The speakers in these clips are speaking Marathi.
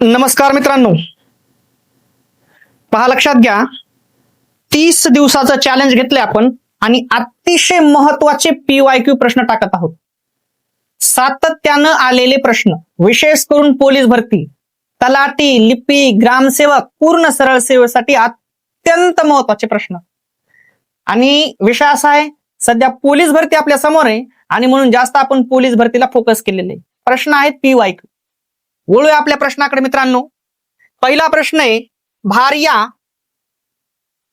नमस्कार मित्रांनो. पहा लक्षात घ्या. तीस दिवसाचं चॅलेंज घेतलंय आपण आणि अतिशय महत्त्वाचे पीवाय क्यू प्रश्न टाकत आहोत. सातत्यानं आलेले प्रश्न विशेष करून पोलीस भरती तलाटी लिपी ग्रामसेवक पूर्ण सरळ सेवेसाठी अत्यंत महत्त्वाचे प्रश्न. आणि विषय असा आहे सध्या पोलीस भरती आपल्यासमोर आहे आणि म्हणून जास्त आपण पोलीस भरतीला फोकस केलेले प्रश्न आहेत पीवाय क्यू वळूया आपल्या प्रश्नाकडे मित्रांनो. पहिला प्रश्न आहे भार्या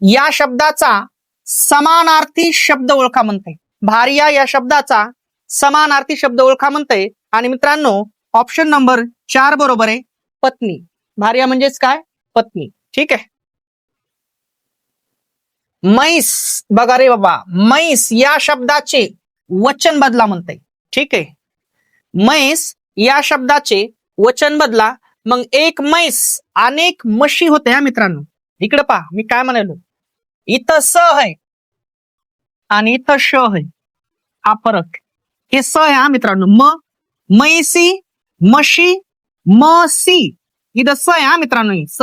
या शब्दाचा समानार्थी शब्द ओळखा म्हणते भार्या या शब्दाचा समानार्थी शब्द ओळखा म्हणते आणि मित्रांनो ऑप्शन नंबर चार बरोबर आहे पत्नी. भार्या म्हणजेच काय? पत्नी. ठीक आहे? मैस बघा रे बाबा मैस या शब्दाचे वचन बदला म्हणते ठीक आहे? मैस या शब्दाचे वचन बदला मग एक मैस अनेक म्हशी होते हा मित्रांनो. इकडे पहा मी काय म्हणालो? इथं स आहे आणि इथं श आहे. हा फरक. हे स आहे हा मित्रांनो. म मैसी म्हशी मसी. इथं स आहे हा मित्रांनो स.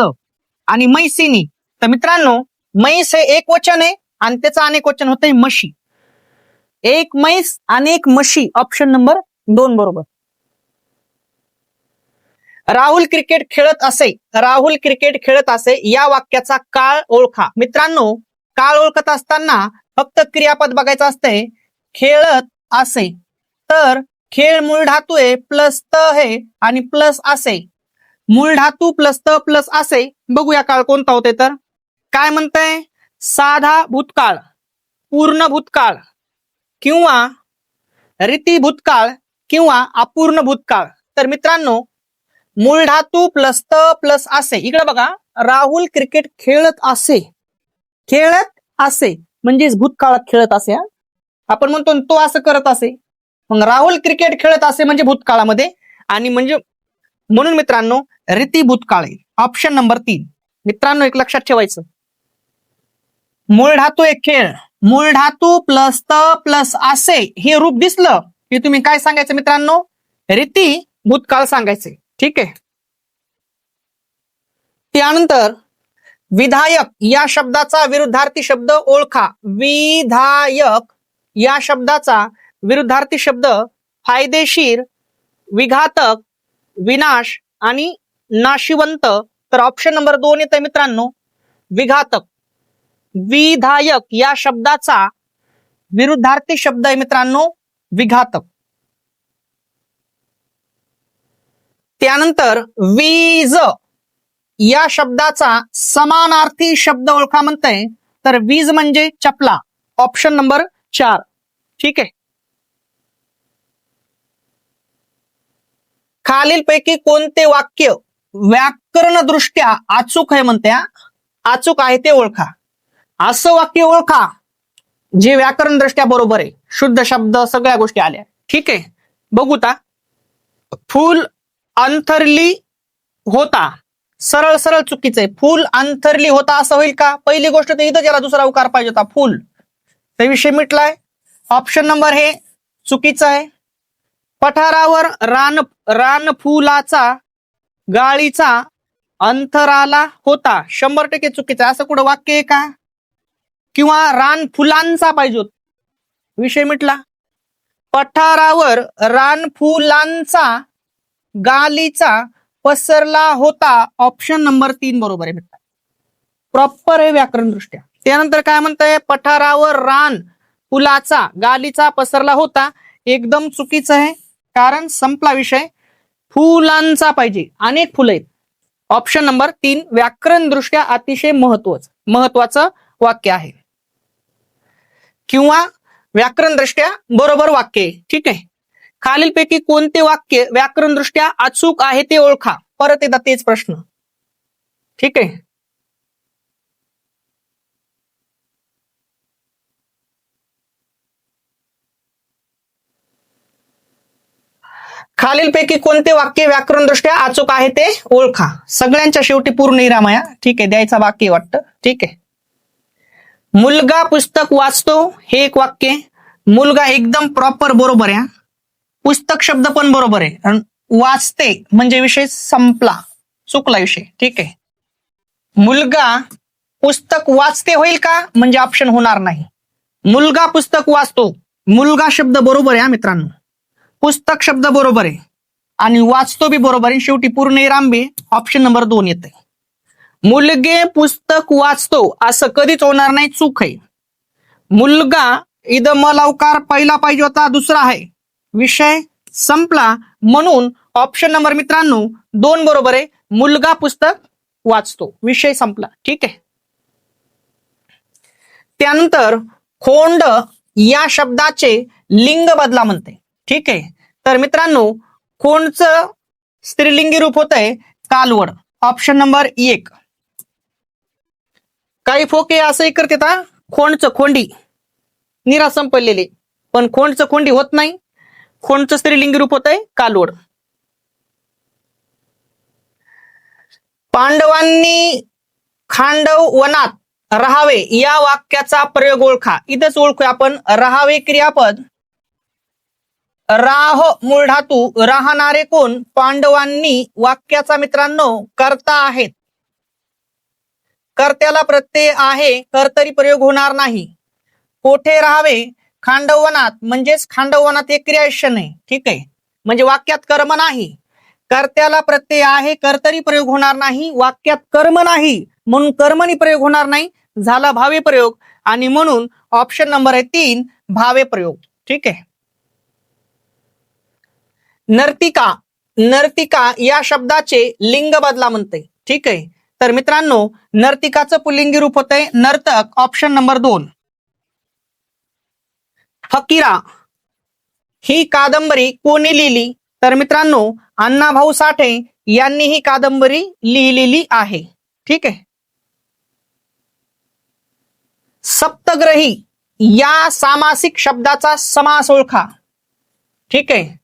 आणि मैसीनी. तर मित्रांनो मैस हे एक वचन आहे आणि त्याचं अनेक वचन होतंय म्हशी. एक मैस अनेक म्हशी. ऑप्शन नंबर दोन बरोबर. राहुल क्रिकेट खेळत असे राहुल क्रिकेट खेळत असे या वाक्याचा काळ ओळखा. मित्रांनो काळ ओळखत असताना फक्त क्रियापद बघायचं असते खेळत असे. तर खेळ मूळ धातू आहे प्लस त हे आणि प्लस असे. मूळ धातू प्लस त प्लस असे. बघूया काळ कोणता होते तर. काय म्हणतंय? साधा भूतकाळ पूर्ण भूतकाळ किंवा रीती भूतकाळ किंवा अपूर्ण भूतकाळ. तर मित्रांनो मूळ धातू प्लस त प्लस असे. इकडे बघा राहुल क्रिकेट खेळत असे. खेळत असे. म्हणजेच भूतकाळात खेळत असे आपण म्हणतो तो असं करत असे. मग राहुल क्रिकेट खेळत असे म्हणजे भूतकाळामध्ये. आणि म्हणजे म्हणून मित्रांनो रीती भूतकाळ ऑप्शन नंबर तीन. मित्रांनो एक लक्षात ठेवायचं. मूळ धातू एक खेळ. मूळ धातू प्लस त प्लस असे. हे रूप दिसलं की तुम्ही काय सांगायचं मित्रांनो? रीती भूतकाळ सांगायचे. ठीक आहे. त्यानंतर विधायक या शब्दाचा विरुद्धार्थी शब्द ओळखा. विधायक या शब्दाचा विरुद्धार्थी शब्द फायदेशीर विघातक विनाश आणि नाशिवंत तर ऑप्शन नंबर दोन येते मित्रांनो. विघातक. विधायक या शब्दाचा विरुद्धार्थी शब्द आहे मित्रांनो विघातक. त्यानंतर वीज. या शब्दाचा समानार्थी शब्द ओळखा म्हणताय. तर वीज म्हणजे चपला. ऑप्शन नंबर चार. ठीक आहे. खालीलपैकी कोणते वाक्य व्याकरण दृष्ट्या अचूक आहे म्हणते अचूक आहे ते ओळखा. असं वाक्य ओळखा जे व्याकरण दृष्ट्या बरोबर आहे. शुद्ध शब्द सगळ्या गोष्टी आल्या. ठीक आहे. बघू ता फुल अंथरली होता. सरळ सरळ चुकीचं आहे फुल अंथरली होता असं होईल का? पहिली गोष्ट तर इथं ज्याला दुसरा उकार पाहिजे होता फुल. ते विषय मिटलाय. ऑप्शन नंबर हे चुकीचं आहे पठारावर रान रान फुलाचा गाळीचा अंतराला होता. शंभर टक्के चुकीचं आहे असं कुठं वाक्य आहे का? किंवा रान फुलांचा पाहिजे विषय मिटला. पठारावर रान फुलांचा गालीचा पसरला होता ऑप्शन नंबर तीन बरोबर आहे मित्र प्रॉपर आहे व्याकरण दृष्ट्या त्यानंतर काय म्हणतंय? पठारावर रान फुलाचा गालीचा पसरला होता. एकदम चुकीचं आहे. कारण संपला विषय. फुलांचा पाहिजे. अनेक फुलं आहेत. ऑप्शन नंबर तीन व्याकरण दृष्ट्या अतिशय महत्वाचं. महत्वाचं वाक्य आहे. किंवा व्याकरण दृष्ट्या बरोबर वाक्य आहे. ठीक आहे. खालीलपैकी कोणते वाक्य व्याकरण दृष्ट्या अचूक आहे ते ओळखा. परत येतात तेच प्रश्न. ठीक आहे? खालीलपैकी कोणते वाक्य व्याकरण दृष्ट्या अचूक आहे ते ओळखा. सगळ्यांच्या शेवटी पूर्ण इरामाया. ठीक आहे? द्यायचा वाक्य वाटतं. ठीक आहे? मुलगा पुस्तक वाचतो हे एक वाक्य. मुलगा एकदम प्रॉपर बरोबर आहे. पुस्तक शब्द पण बरोबर आहे. वाचते म्हणजे विषय संपला. चुकला विषय. ठीक आहे. मुलगा पुस्तक वाचते होईल का? म्हणजे ऑप्शन होणार नाही. मुलगा पुस्तक वाचतो. मुलगा शब्द बरोबर आहे हा मित्रांनो. पुस्तक शब्द बरोबर आहे. आणि वाचतो बी बरोबर आहे. शेवटी पूर्ण रांबे ऑप्शन नंबर दोन येते मुलगे पुस्तक वाचतो. असं कधीच होणार नाही. चूक आहे. मुलगा इद मलावकार लवकार पहिला पाहिजे होता. दुसरा आहे. विषय संपला. म्हणून ऑप्शन नंबर मित्रांनो दोन बरोबर आहे. मुलगा पुस्तक वाचतो. विषय संपला. ठीक आहे? त्यानंतर खोंड या शब्दाचे लिंग बदला म्हणते. ठीक आहे? तर मित्रांनो खोंडचं स्त्रीलिंगी रूप होत आहे कालवड. ऑप्शन नंबर एक. काही फोके असं करते खोंडचं खोंडी. निरा संपलेले. पण खोंडचं खोंडी होत नाही. खोंडचं स्त्रीलिंगी रूप होत आहे कालोड. पांडवांनी खांडव वनात राहावे या वाक्याचा प्रयोग ओळखा. इथंच ओळखूया आपण. राहावे क्रियापद. राह मूळ धातू. राहणारे कोण? पांडवांनी वाक्याचा मित्रांनो करता आहेत. कर्त्याला प्रत्यय आहे. कर्तरी प्रयोग होणार नाही. कोठे राहावे? खांडवनात म्हणजेच खांडवनात एक क्रियाशन आहे ठीक आहे? म्हणजे वाक्यात कर्म नाही. कर्त्याला प्रत्यय आहे कर्तरी प्रयोग होणार नाही. वाक्यात कर्म नाही म्हणून कर्मनी प्रयोग होणार नाही. झाला भावे प्रयोग. आणि म्हणून ऑप्शन नंबर आहे तीन भावे प्रयोग. ठीक आहे? नर्तिका. नर्तिका या शब्दाचे लिंग बदला म्हणते. ठीक आहे? तर मित्रांनो नर्तिकाचं पुल्लिंगी रूप होतंय नर्तक ऑप्शन नंबर दोन. फकीरा. ही कादंबरी कोणी लिहिली? तर मित्रांनो अण्णाभाऊ साठे यांनी ही कादंबरी लिहिलेली आहे. ठीक आहे? सप्तग्रही या सामासिक शब्दाचा समास ओळखा. ठीक आहे?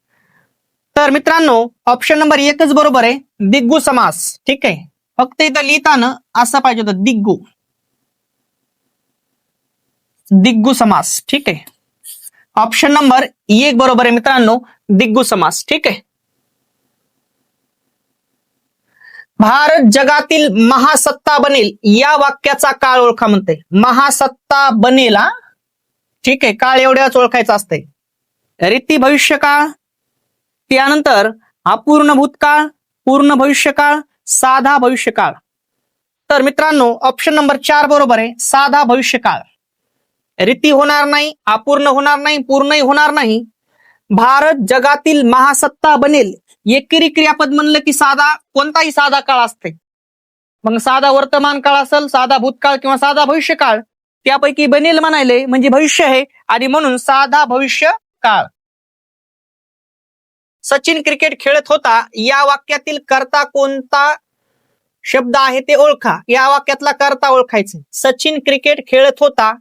तर मित्रांनो ऑप्शन नंबर एकच बरोबर आहे दिग्गू समास. ठीक आहे? फक्त इथं लिहिताना असं पाहिजे होतं दिग्गू. दिग्गू समास. ठीक आहे? ऑप्शन नंबर एक बरोबर आहे मित्रांनो दिग्गू समास ठीक आहे? भारत जगातील महासत्ता बनेल या वाक्याचा काळ ओळखा म्हणते. महासत्ता बनेल हा? ठीक आहे काळ एवढ्याच ओळखायचं असते. रीती भविष्यकाळ त्यानंतर अपूर्ण भूतकाळ पूर्ण भविष्यकाळ साधा भविष्यकाळ तर मित्रांनो ऑप्शन नंबर चार बरोबर आहे साधा भविष्यकाळ रीती होणार नाही अपूर्ण होणार नाही पूर्णही होणार नाही. भारत जगातील महासत्ता बनेल. एकेरी क्रियापद म्हणलं की साधा कोणताही साधा काळ असते. मग साधा वर्तमान काळ असेल साधा भूतकाळ किंवा साधा भविष्य काळ त्यापैकी बनेल म्हणायले म्हणजे भविष्य आहे आणि म्हणून साधा भविष्य काळ. सचिन क्रिकेट खेळत होता या वाक्यातील करता कोणता शब्द आहे ते ओळखा. या वाक्यातला करता ओळखायचे. सचिन क्रिकेट खेळत होता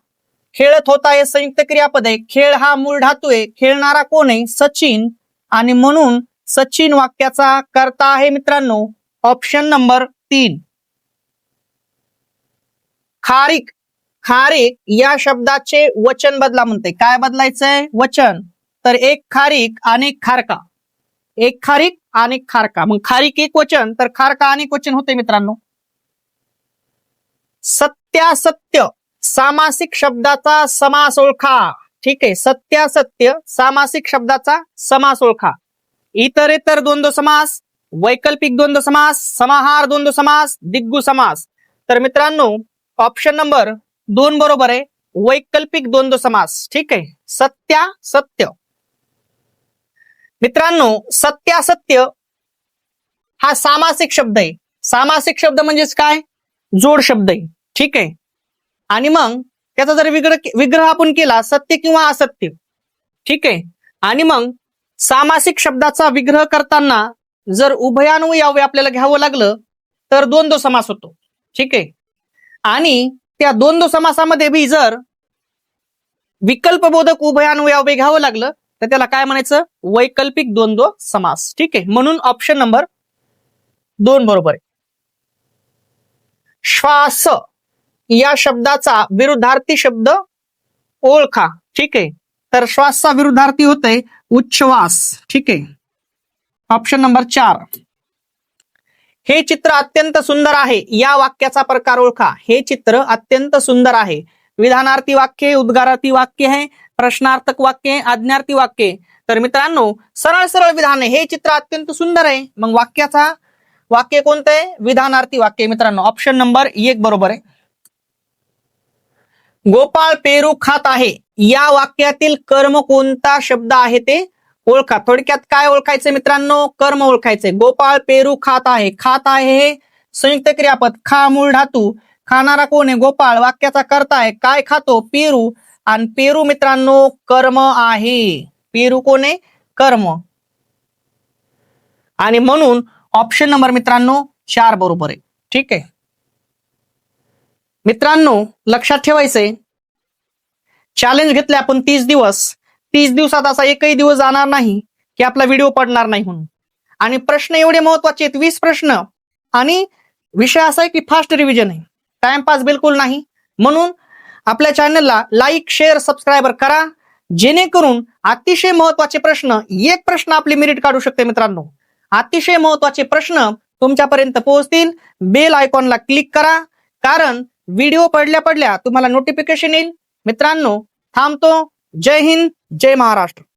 खेळत होता हे संयुक्त क्रियापद. आहे खेळ हा मूळ धातू आहे. खेळणारा कोण आहे? सचिन. आणि म्हणून सचिन वाक्याचा करता आहे मित्रांनो ऑप्शन नंबर तीन. खारीक. खारीक या शब्दाचे वचन बदला म्हणते. काय बदलायचंय? वचन. तर एक खारीक आणि खारका. एक खारीक आणि खारका. मग खारीक एक वचन तर खारका अनेक वचन होते मित्रांनो. सत्यासत्य. सामासिक शब्दाचा समास ओळखा ठीक आहे सत्यासत्य सामासिक शब्दाचा समास ओळखा इतर इतर द्वंद्व समास वैकल्पिक द्वंद्व समास समाहार द्वंद्व समास दिग्गू समास. तर मित्रांनो ऑप्शन नंबर दोन बरोबर आहे वैकल्पिक द्वंद्व समास. ठीक आहे सत्या सत्य. मित्रांनो सत्यासत्य हा सामासिक शब्द आहे. सामासिक शब्द म्हणजेच काय? जोड शब्द आहे. ठीक आहे आणि मग त्याचा जर विग्रह विग्रह आपण केला सत्य किंवा असत्य ठीक? आहे आणि मग सामासिक शब्दाचा विग्रह करताना जर उभयान्वयावे आपल्याला घ्यावं लागलं तर दोन दो समास होतो ठीक? आहे आणि त्या द्वंद्व समासामध्ये बी जर विकल्पबोधक उभयान्वयावे घ्यावं लागलं तर त्याला काय म्हणायचं? वैकल्पिक दोन दो समास ठीक? आहे म्हणून ऑप्शन नंबर दोन बरोबर आहे. श्वास या शब्दाचा विरुद्धार्थी शब्द ओळखा. ठीक? आहे तर श्वासचा विरुद्धार्थी होतोय उच्छ्वास. ठीक? आहे ऑप्शन नंबर चार. हे चित्र अत्यंत सुंदर आहे. या वाक्याचा प्रकार ओळखा. हे चित्र अत्यंत सुंदर आहे. विधानार्थी वाक्य उद्गारार्थी वाक्य आहे. प्रश्नार्थक वाक्य आहे. आज्ञार्थी वाक्य तर मित्रांनो सरळ सरळ विधान आहे. हे चित्र अत्यंत सुंदर आहे. मग वाक्याचा वाक्य कोणतं आहे? विधानार्थी वाक्य मित्रांनो. ऑप्शन नंबर एक बरोबर आहे. गोपाळ पेरू खात आहे. या वाक्यातील कर्म कोणता शब्द आहे ते ओळखा. थोडक्यात काय ओळखायचं मित्रांनो? कर्म ओळखायचंय. गोपाळ पेरू खात आहे. खात आहे हे संयुक्त क्रियापद. खा मूळ धातू. खाणारा कोण आहे? गोपाळ. वाक्याचा करता आहे काय खातो? पेरू. आणि पेरू मित्रांनो कर्म आहे. पेरू कोण आहे? कर्म. आणि म्हणून ऑप्शन नंबर मित्रांनो चार बरोबर आहे. ठीक आहे? मित्रांनो लक्षात ठेवायचंय. चॅलेंज घेतले आपण तीस दिवस. तीस दिवसात असा एकही दिवस जाणार नाही की आपला व्हिडिओ पडणार नाही म्हणून. आणि प्रश्न एवढे महत्त्वाचे आहेत वीस प्रश्न. आणि विषय असा आहे की फास्ट रिव्हिजन आहे. टाइमपास बिलकुल नाही. म्हणून आपल्या चॅनलला लाईक शेअर सबस्क्रायबर करा. जेणेकरून अतिशय महत्त्वाचे प्रश्न एक प्रश्न आपली मेरिट काढू शकते मित्रांनो. अतिशय महत्त्वाचे प्रश्न तुमच्यापर्यंत पोहोचतील. बेल आयकॉनला क्लिक करा. कारण व्हिडिओ पडल्या पडल्या तुम्हाला नोटिफिकेशन येईल. मित्रांनो थांबतो. जय हिंद जय महाराष्ट्र.